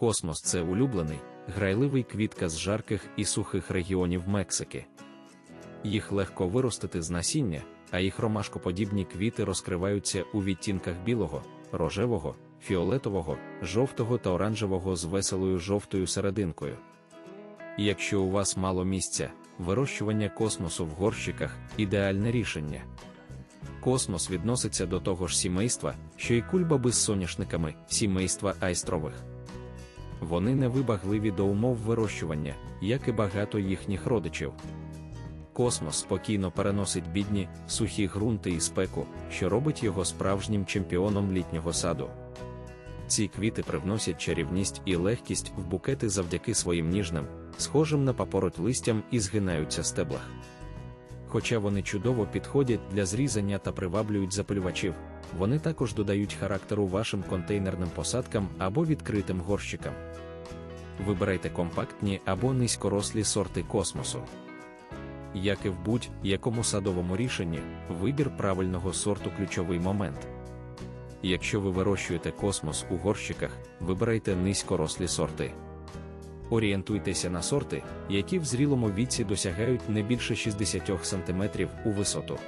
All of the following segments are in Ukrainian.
Космос це улюблений, грайливий квітка з жарких і сухих регіонів Мексики. Їх легко виростити з насіння, а їх ромашкоподібні квіти розкриваються у відтінках білого, рожевого, фіолетового, жовтого та оранжевого з веселою жовтою серединкою. Якщо у вас мало місця, вирощування космосу в горщиках ідеальне рішення. Космос відноситься до того ж сімейства, що й кульбаби з соняшниками, сімейства айстрових. Вони невибагливі до умов вирощування, як і багато їхніх родичів. Космос спокійно переносить бідні, сухі ґрунти і спеку, що робить його справжнім чемпіоном літнього саду. Ці квіти привносять чарівність і легкість в букети завдяки своїм ніжним, схожим на папороть листям і згинаються стеблах. Хоча вони чудово підходять для зрізання та приваблюють запалювачів, вони також додають характеру вашим контейнерним посадкам або відкритим горщикам. Вибирайте компактні або низькорослі сорти космосу. Як і в будь-якому садовому рішенні, вибір правильного сорту ключовий момент. Якщо ви вирощуєте космос у горщиках, вибирайте низькорослі сорти. Орієнтуйтеся на сорти, які в зрілому віці досягають не більше 60 см у висоту.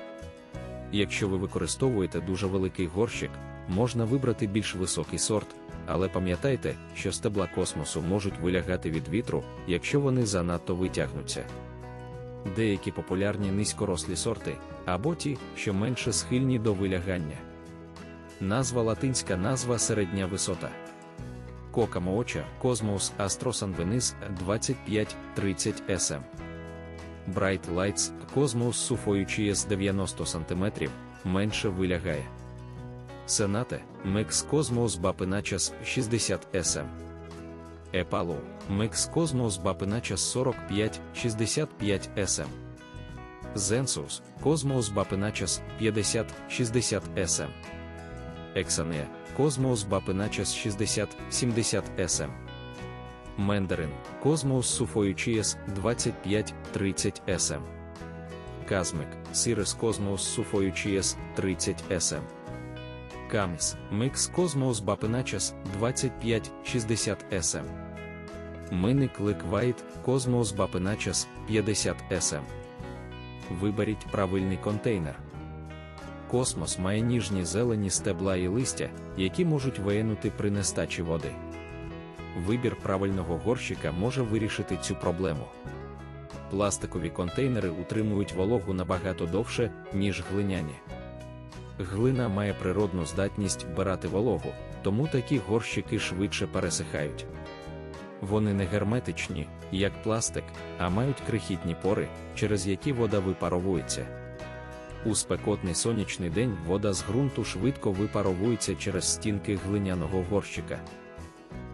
Якщо ви використовуєте дуже великий горщик, можна вибрати більш високий сорт, але пам'ятайте, що стебла космосу можуть вилягати від вітру, якщо вони занадто витягнуться. Деякі популярні низькорослі сорти, або ті, що менше схильні до вилягання. Назва латинська назва середня висота. Кока Мооча, Cosmos Astrosan Venice 25-30 SM. Bright Lights, Cosmos Суфоючієс 90 см, менше вилягає. Сенате, Мекс Cosmos Bapinaчас 60 SM. Епало, Мекс Cosmos Bapinaчас 45-65 SM. Zensus, Cosmos Bapinaчас 50-60 SM. Ексанея, Cosmos Bapinaчас 60-70 SM. Мендарин, Cosmos Суфоючієс 25-30 SM. Казмик, Сирис Cosmos Суфоючієс 30 SM. Камс, Микс Cosmos Bapinaчас 25-60 SM. Миник Ликвайт, Cosmos Bapinaчас 50 SM. Виберіть правильний контейнер. Космос має ніжні зелені стебла і листя, які можуть виянути при нестачі води. Вибір правильного горщика може вирішити цю проблему. Пластикові контейнери утримують вологу набагато довше, ніж глиняні. Глина має природну здатність вбирати вологу, тому такі горщики швидше пересихають. Вони не герметичні, як пластик, а мають крихітні пори, через які вода випаровується. У спекотний сонячний день вода з ґрунту швидко випаровується через стінки глиняного горщика.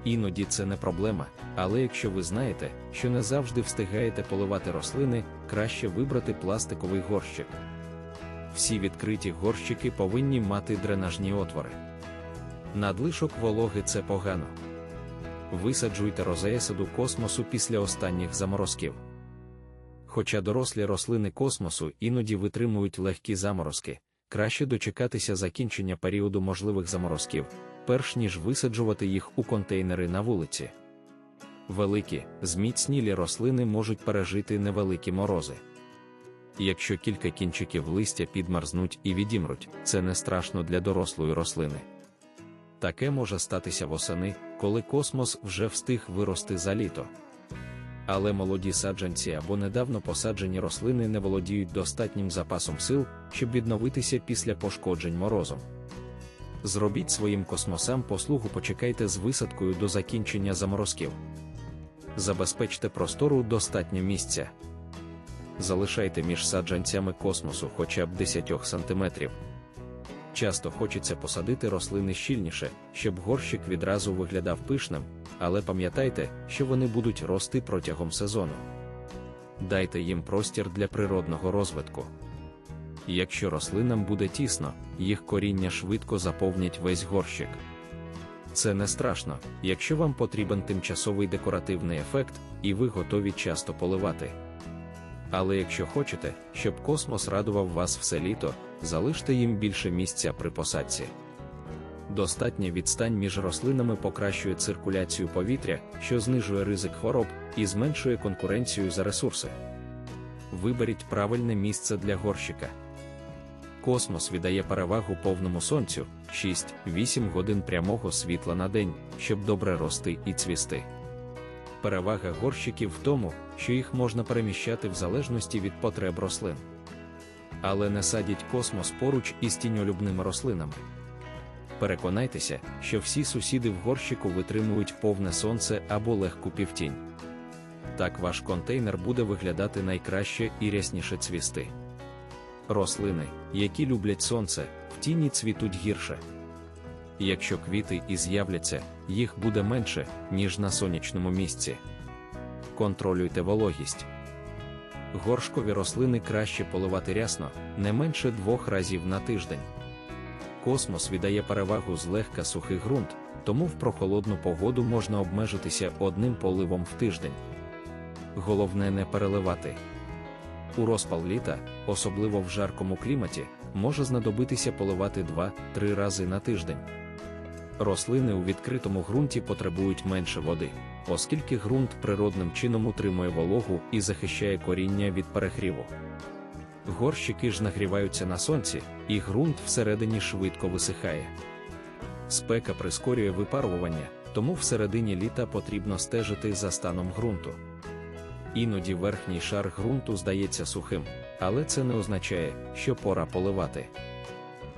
Іноді це не проблема, але якщо ви знаєте, що не завжди встигаєте поливати рослини, краще вибрати пластиковий горщик. Всі відкриті горщики повинні мати дренажні отвори. Надлишок вологи це погано. Висаджуйте розеясаду космосу після останніх заморозків. Хоча дорослі рослини космосу іноді витримують легкі заморозки, краще дочекатися закінчення періоду можливих заморозків, перш ніж висаджувати їх у контейнери на вулиці. Великі, зміцнілі рослини можуть пережити невеликі морози. Якщо кілька кінчиків листя підмерзнуть і відімруть, це не страшно для дорослої рослини. Таке може статися восени, коли космос вже встиг вирости за літо. Але молоді саджанці або недавно посаджені рослини не володіють достатнім запасом сил, щоб відновитися після пошкоджень морозом. Зробіть своїм космосам послугу, почекайте з висадкою до закінчення заморозків. Забезпечте простору достатньо місця. Залишайте між саджанцями космосу хоча б 10 см. Часто хочеться посадити рослини щільніше, щоб горщик відразу виглядав пишним, але пам'ятайте, що вони будуть рости протягом сезону. Дайте їм простір для природного розвитку. Якщо рослинам буде тісно, їх коріння швидко заповнять весь горщик. Це не страшно, якщо вам потрібен тимчасовий декоративний ефект, і ви готові часто поливати. Але якщо хочете, щоб космос радував вас все літо, залиште їм більше місця при посадці. Достатня відстань між рослинами покращує циркуляцію повітря, що знижує ризик хвороб і зменшує конкуренцію за ресурси. Виберіть правильне місце для горщика. Космос віддає перевагу повному сонцю 6-8 годин прямого світла на день, щоб добре рости і цвісти. Перевага горщиків в тому, що їх можна переміщати в залежності від потреб рослин. Але не садіть космос поруч із тіньолюбними рослинами. Переконайтеся, що всі сусіди в горщику витримують повне сонце або легку півтінь. Так ваш контейнер буде виглядати найкраще і рясніше цвісти. Рослини, які люблять сонце, в тіні цвітуть гірше. Якщо квіти і з'являться, їх буде менше, ніж на сонячному місці. Контролюйте вологість. Горшкові рослини краще поливати рясно, не менше двох разів на тиждень. Космос віддає перевагу злегка сухий ґрунт, тому в прохолодну погоду можна обмежитися одним поливом в тиждень. Головне не переливати. У розпал літа, особливо в жаркому кліматі, може знадобитися поливати 2-3 рази на тиждень. Рослини у відкритому ґрунті потребують менше води, оскільки ґрунт природним чином утримує вологу і захищає коріння від перегріву. Горщики ж нагріваються на сонці, і ґрунт всередині швидко висихає. Спека прискорює випарування, тому всередині літа потрібно стежити за станом ґрунту. Іноді верхній шар ґрунту здається сухим, але це не означає, що пора поливати.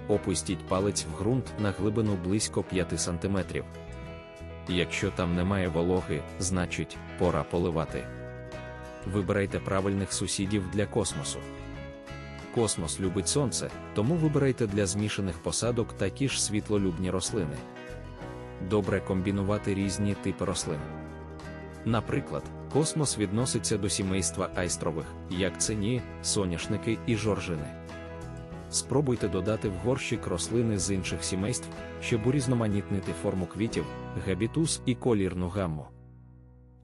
Опустіть палець в ґрунт на глибину близько 5 см. Якщо там немає вологи, значить пора поливати. Вибирайте правильних сусідів для космосу. Космос любить сонце, тому вибирайте для змішаних посадок такі ж світлолюбні рослини. Добре комбінувати різні типи рослин. Наприклад, космос відноситься до сімейства айстрових, як цині, соняшники і жоржини. Спробуйте додати в горщик рослини з інших сімейств, щоб урізноманітнити форму квітів, габітус і колірну гамму.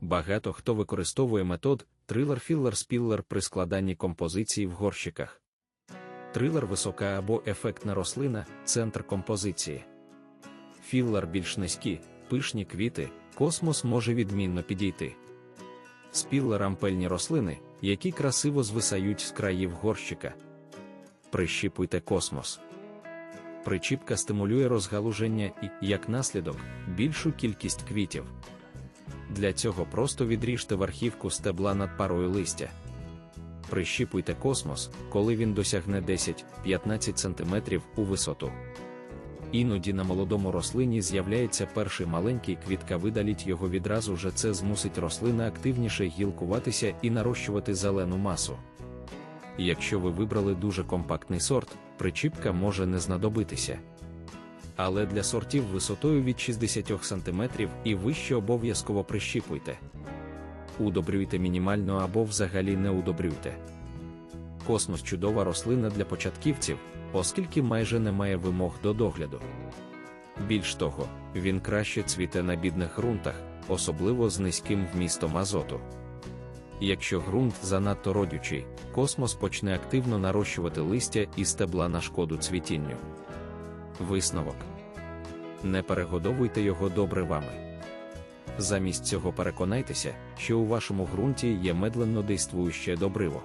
Багато хто використовує метод трилер-філлер-спіллер при складанні композиції в горщиках. Трилер висока або ефектна рослина центр композиції. Філлер більш низькі, пишні квіти, космос може відмінно підійти. Спіллер ампельні рослини, які красиво звисають з країв горщика. Прищіпуйте космос. Причіпка стимулює розгалуження і, як наслідок, більшу кількість квітів. Для цього просто відріжте верхівку стебла над парою листя. Прищіпуйте космос, коли він досягне 10-15 см у висоту. Іноді на молодому рослині з'являється перший маленький квітка, видаліть його відразу же це змусить рослина активніше гілкуватися і нарощувати зелену масу. Якщо ви вибрали дуже компактний сорт, причіпка може не знадобитися. Але для сортів висотою від 60 см і вище обов'язково прищіпуйте. Удобрюйте мінімально або взагалі не удобрюйте. Космос чудова рослина для початківців, оскільки майже не має вимог до догляду. Більш того, він краще цвіте на бідних ґрунтах, особливо з низьким вмістом азоту. Якщо ґрунт занадто родючий, космос почне активно нарощувати листя і стебла на шкоду цвітінню. Висновок. Не перегодовуйте його добре вами. Замість цього переконайтеся, що у вашому ґрунті є медленно действующе добриво.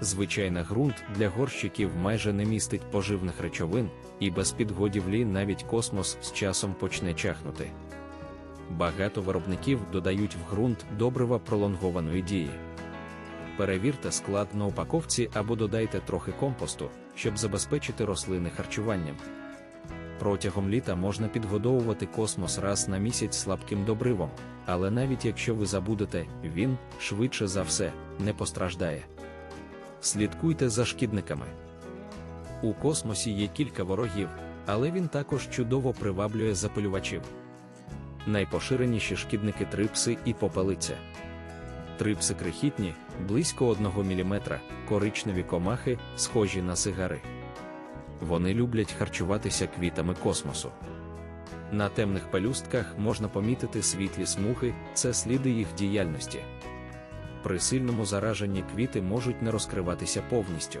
Звичайна ґрунт для горщиків майже не містить поживних речовин, і без підгодівлі навіть космос з часом почне чахнути. Багато виробників додають в ґрунт добрива пролонгованої дії. Перевірте склад на упаковці або додайте трохи компосту, щоб забезпечити рослини харчуванням. Протягом літа можна підгодовувати космос раз на місяць слабким добривом, але навіть якщо ви забудете, він, швидше за все, не постраждає. Слідкуйте за шкідниками. У космосі є кілька ворогів, але він також чудово приваблює запилювачів. Найпоширеніші шкідники трипси і попелиця. Трипси крихітні, близько 1 мм, коричневі комахи, схожі на сигари. Вони люблять харчуватися квітами космосу. На темних пелюстках можна помітити світлі смуги, це сліди їх діяльності. При сильному зараженні квіти можуть не розкриватися повністю.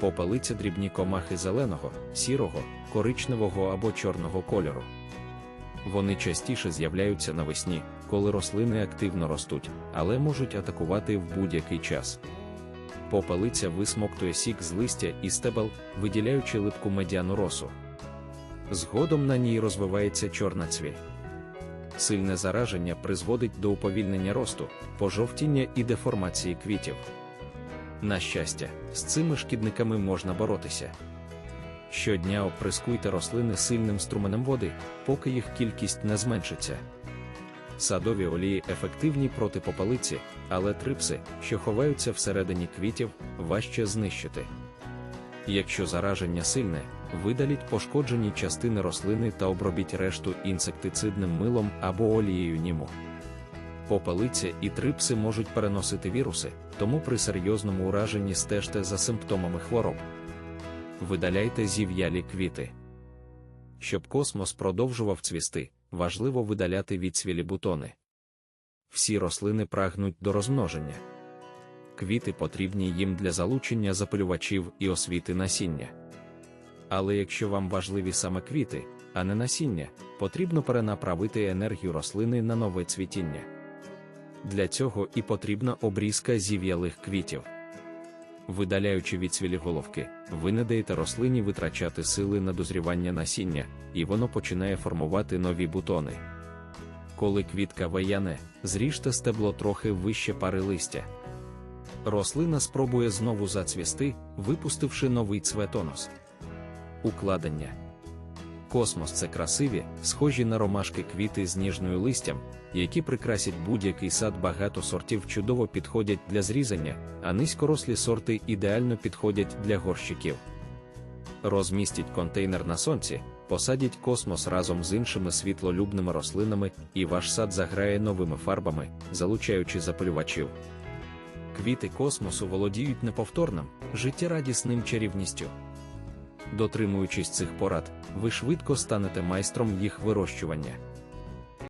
попелиця дрібні комахи зеленого, сірого, коричневого або чорного кольору. Вони частіше з'являються навесні, коли рослини активно ростуть, але можуть атакувати в будь-який час. Попелиця висмоктує сік з листя і стебел, виділяючи липку медяну росу. Згодом на ній розвивається чорна цвіль. Сильне зараження призводить до уповільнення росту, пожовтіння і деформації квітів. На щастя, з цими шкідниками можна боротися. Щодня оприскуйте рослини сильним струменем води, поки їх кількість не зменшиться. Садові олії ефективні проти попелиці, але трипси, що ховаються всередині квітів, важче знищити. Якщо зараження сильне, видаліть пошкоджені частини рослини та обробіть решту інсектицидним милом або олією німу. Попелиця і трипси можуть переносити віруси, тому при серйозному ураженні стежте за симптомами хвороб. Видаляйте зів'ялі квіти. Щоб космос продовжував цвісти, важливо видаляти відсвілі бутони. Всі рослини прагнуть до розмноження. Квіти потрібні їм для залучення запилювачів і освіти насіння. Але якщо вам важливі саме квіти, а не насіння, потрібно перенаправити енергію рослини на нове цвітіння. Для цього і потрібна обрізка зів'ялих квітів. Видаляючи відсвілі головки, ви не даєте рослині витрачати сили на дозрівання насіння, і воно починає формувати нові бутони. Коли квітка вияне, зріжте стебло трохи вище пари листя. Рослина спробує знову зацвісти, випустивши новий цветонос. Укладення. Космос це красиві, схожі на ромашки квіти з ніжною листям, які прикрасять будь-який сад багато сортів чудово підходять для зрізання, а низькорослі сорти ідеально підходять для горщиків. Розмістіть контейнер на сонці, посадіть космос разом з іншими світлолюбними рослинами, і ваш сад заграє новими фарбами, залучаючи запалювачів. Квіти космосу володіють неповторним, життєрадісним чарівністю. Дотримуючись цих порад, ви швидко станете майстром їх вирощування.